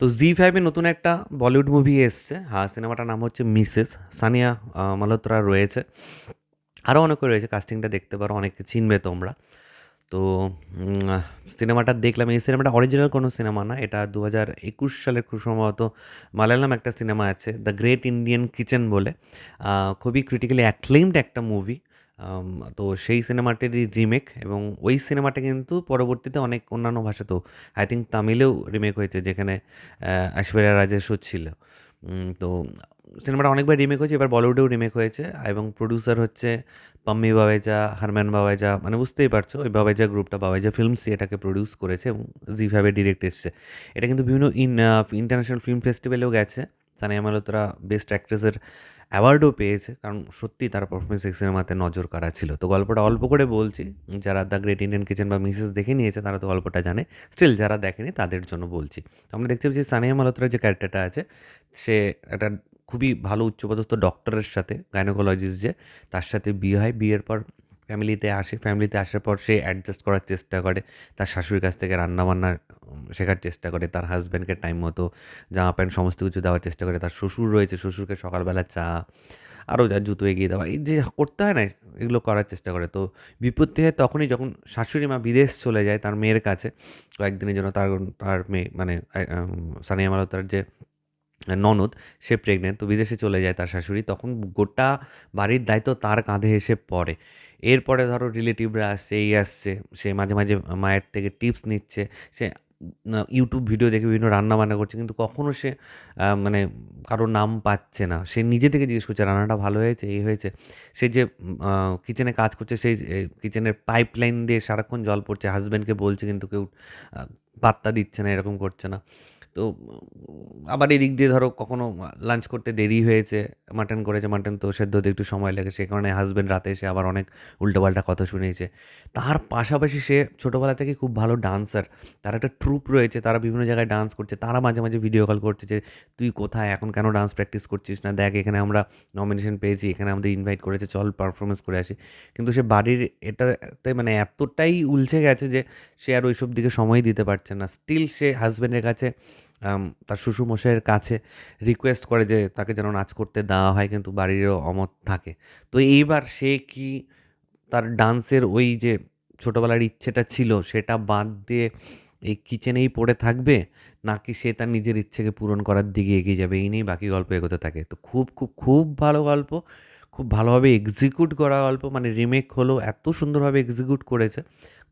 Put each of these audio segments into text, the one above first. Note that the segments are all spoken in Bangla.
তো জি ফাইভে নতুন একটা বলিউড মুভি এসছে। হ্যাঁ সিনেমাটার নাম হচ্ছে মিসেস সানিয়া মালহোত্রা রয়েছে। আরও অনেকে রয়েছে কাস্টিংটা দেখতে পারো, অনেকে চিনবে তোমরা। তো সিনেমাটা দেখলাম। এই সিনেমাটা অরিজিনাল কোনো সিনেমা না, এটা দু হাজার একুশ সালের খুব সম্ভবত মালায়ালাম একটা সিনেমা আছে দ্য গ্রেট ইন্ডিয়ান কিচেন বলে। খুবই ক্রিটিক্যালি অ্যাক্লেমড একটা মুভি তো সেই সিনেমাটিরই রিমেক এবং ওই সিনেমাটা কিন্তু পরবর্তীতে অনেক অন্যান্য ভাষাতেও আই থিঙ্ক তামিলেও রিমেক হয়েছে, যেখানে ঐশ্বরিয়া রাজেশও ছিল। তো সিনেমাটা অনেকবার রিমেক হয়েছে, এবার বলিউডেও রিমেক হয়েছে এবং প্রডিউসার হচ্ছে পাম্মি বাবাইজা হারম্যান বাবাইজা মানে বুঝতেই পারছ, ওই বাবাইজা গ্রুপটা বাবাইজা ফিল্মস এটাকে প্রডিউস করেছে এবং জি ফাইভে ডিরেক্ট এসছে। এটা কিন্তু বিভিন্ন ইন ইন্টারন্যাশনাল ফিল্ম ফেস্টিভ্যালেও গেছে। সানিয়া মালহোত্রা বেস্ট অ্যাক্ট্রেসের অ্যাওয়ার্ডও পেয়েছে। কারণ সত্যি তার পারফরমেন্স এই সিনেমাতে নজর কাড়া ছিল। তো গল্পটা অল্প করে বলছি, যারা দ্য গ্রেট ইন্ডিয়ান কিচেন বা মিসেস দেখে নিয়েছে, তারা তো গল্পটা জানে। স্টিল যারা দেখেনি, তাদের জন্য বলছি। তো আমরা দেখতে পাচ্ছি সানিয়া মালহোত্রার যে ক্যারেক্টারটা আছে, সে একটা খুবই ভালো উচ্চপদস্থ ডক্টরের সাথে গাইনোকোলজিস্ট যে, তার সাথে বিয়ে হয়। বিয়ের পর ফ্যামিলিতে আসে, ফ্যামিলিতে আসার পর সে অ্যাডজাস্ট করার চেষ্টা করে, তার শাশুড়ির কাছ থেকে রান্নাবান্না শেখার চেষ্টা করে, তার হাজব্যান্ডকে টাইম মতো জামা প্যান্ট সমস্ত কিছু দেওয়ার চেষ্টা করে, তার শ্বশুর রয়েছে, শ্বশুরকে সকালবেলা চা আরও যা জুতো এগিয়ে দেওয়া, এই যে করতে হয় না, এগুলো করার চেষ্টা করে। তো বিপত্তি হয় তখনই যখন শাশুড়ি মা বিদেশ চলে যায় তার মেয়ের কাছে, কয়েকদিনের জন্য তার তার মেয়ে মানে সানিয়া মালহোত্রার যে ননদ, সে প্রেগনেন্ট তো বিদেশে চলে যায় তার শাশুড়ি, তখন গোটা বাড়ির দায়িত্ব তার কাঁধে এসে পড়ে। এরপরে ধরো রিলেটিভরা আসছে, এই আসছে, সে মাঝে মাঝে মায়ের থেকে টিপস নিচ্ছে, সে ইউটিউব ভিডিও দেখে বিভিন্ন রান্না বান্না করছে, কিন্তু কখনও সে মানে কারোর নাম পাচ্ছে না। সে নিজে থেকে জিজ্ঞেস করছে, রান্নাটা ভালো হয়েছে? এই হয়েছে? সে যে কিচেনে কাজ করছে, সেই কিচেনের পাইপ লাইন দিয়ে সারাক্ষণ জল পড়ছে হাজব্যান্ডকে বলছে, কিন্তু কেউ পাত্তা দিচ্ছে না, এরকম করছে না। তো আবার এদিক দিয়ে ধরো কখনো লাঞ্চ করতে দেরি হয়েছে মাটন করেছে মাটন তো সেদ্ধ হতে একটু সময় লাগে, সে কারণে হাজব্যান্ড রাতে এসে আবার অনেক উল্টোপাল্টা কথা শুনেছে তার পাশাপাশি সে ছোটোবেলা থেকে খুব ভালো ডান্সার তার একটা ট্রুপ রয়েছে, তারা বিভিন্ন জায়গায় ডান্স করছে, তারা মাঝে মাঝে ভিডিও কল করছে যে, তুই কোথায়? এখন কেন ডান্স প্র্যাকটিস করছিস না? দেখ, এখানে আমরা নমিনেশন পেয়েছি, এখানে আমাদের ইনভাইট করেছে, চল পারফরমেন্স করে আসি। কিন্তু সে বাড়ির এটাতে মানে এতটাই উলছে গেছে যে, সে আর ওইসব দিকে সময় দিতে পারছে না। স্টিল সে হাজব্যান্ডের কাছে তার শ্বশুরমশাইয়ের কাছে রিকোয়েস্ট করে যে তাকে যেন নাচ করতে দেওয়া হয়, কিন্তু বাড়িরও অমত থাকে। তো এইবার সে কি তার ডান্সের ওই যে ছোটোবেলার ইচ্ছেটা ছিল, সেটা বাদ দিয়ে এই কিচেনেই পড়ে থাকবে, নাকি সে তার নিজের ইচ্ছেকে পূরণ করার দিকে এগিয়ে যাবে? এই নিয়েই বাকি গল্প এগোতে থাকে। তো খুব খুব খুব ভালো গল্প, খুব ভালোভাবে এক্সিকিউট করা গল্প মানে রিমেক হলো, এত সুন্দরভাবে এক্সিকিউট করেছে।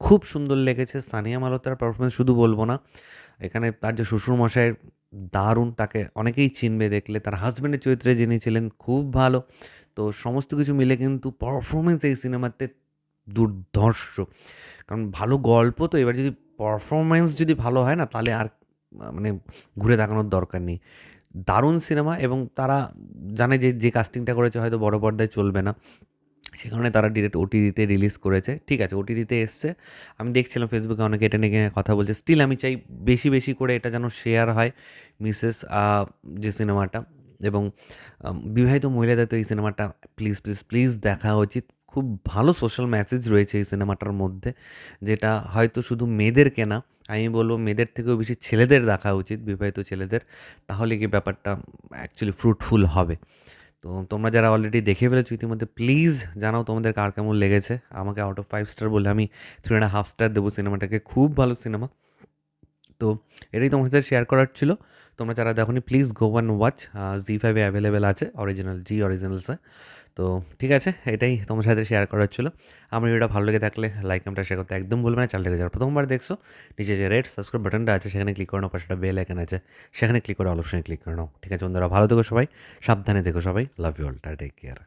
খুব সুন্দর লেগেছে। সানিয়া মালহোত্রার পারফরমেন্স শুধু বলব না। এখানে তার যে শ্বশুরমশাইয়ের দারুণ তাকে অনেকেই চিনবে, দেখলে। তার হাজব্যান্ডের চরিত্রে যিনি ছিলেন, খুব ভালো। তো সমস্ত কিছু মিলে কিন্তু পারফরমেন্স এই সিনেমাতে দুর্ধর্ষ। কারণ ভালো গল্প তো, এবার যদি পারফরমেন্স যদি ভালো হয় না, তাহলে আর মানে ঘুরে তাকানোর দরকার নেই। দারুণ সিনেমা এবং তারা জানে যে যে কাস্টিংটা করেছে, হয়তো বড় পর্দায় চলবে না। সে কারণে তারা ডিরেক্ট ওটিডিতে রিলিজ করেছে। ঠিক আছে ওটিডিতে এসছে। আমি দেখছিলাম ফেসবুকে অনেকে এটা নিয়ে কথা বলছে। স্টিল আমি চাই বেশি বেশি করে এটা যেন শেয়ার হয় মিসেস যে সিনেমাটা। এবং বিবাহিত মহিলাদের তো এই সিনেমাটা প্লিজ প্লিজ প্লিজ দেখা উচিত। খুব ভালো সোশ্যাল মেসেজ রয়েছে এই সিনেমাটার মধ্যে, যেটা হয়তো শুধু মেয়েদেরকে না, আমি বলব মেয়েদের থেকেও বেশি ছেলেদের দেখা উচিত, বিবাহিত ছেলেদের। তাহলে কি ব্যাপারটা অ্যাকচুয়ালি ফ্রুটফুল হবে? তো তোমরা যারা অলরেডি দেখে ফেলেছো ইতিমধ্যে প্লিজ জানাও তোমাদের কার কেমন লেগেছে। আমাকে আউট অফ ফাইভ স্টার বলে আমি থ্রি অ্যান্ড হাফ স্টার দেবো সিনেমাটাকে। খুব ভালো সিনেমা। তো এটাই তোমার সাথে শেয়ার করার ছিল। তোমরা যারা দেখো please go one watch Zee ফাইভে অ্যাভেলেবেল আছে অরিজিনাল জি অরিজিনালসে তো ঠিক আছে, এটাই তোমার সাথে শেয়ার করার ছিল। আমার ভিডিওটা ভালো লেগে থাকলে লাইক আমরা শেয়ার করতে একদম বলবে না। চ্যানেলটাকে যারা প্রথমবার দেখছ, নিচে যে রেড সাবস্ক্রাইব বাটনটা আছে, সেখানে ক্লিক করে নাও, পাশে একটা বেল আইকন আছে, সেখানে ক্লিক করে অল অপশনে ক্লিক করে নাও। ঠিক আছে বন্ধুরা, ভালো থেকো সবাই, সাবধানে দেখো সবাই love you all take care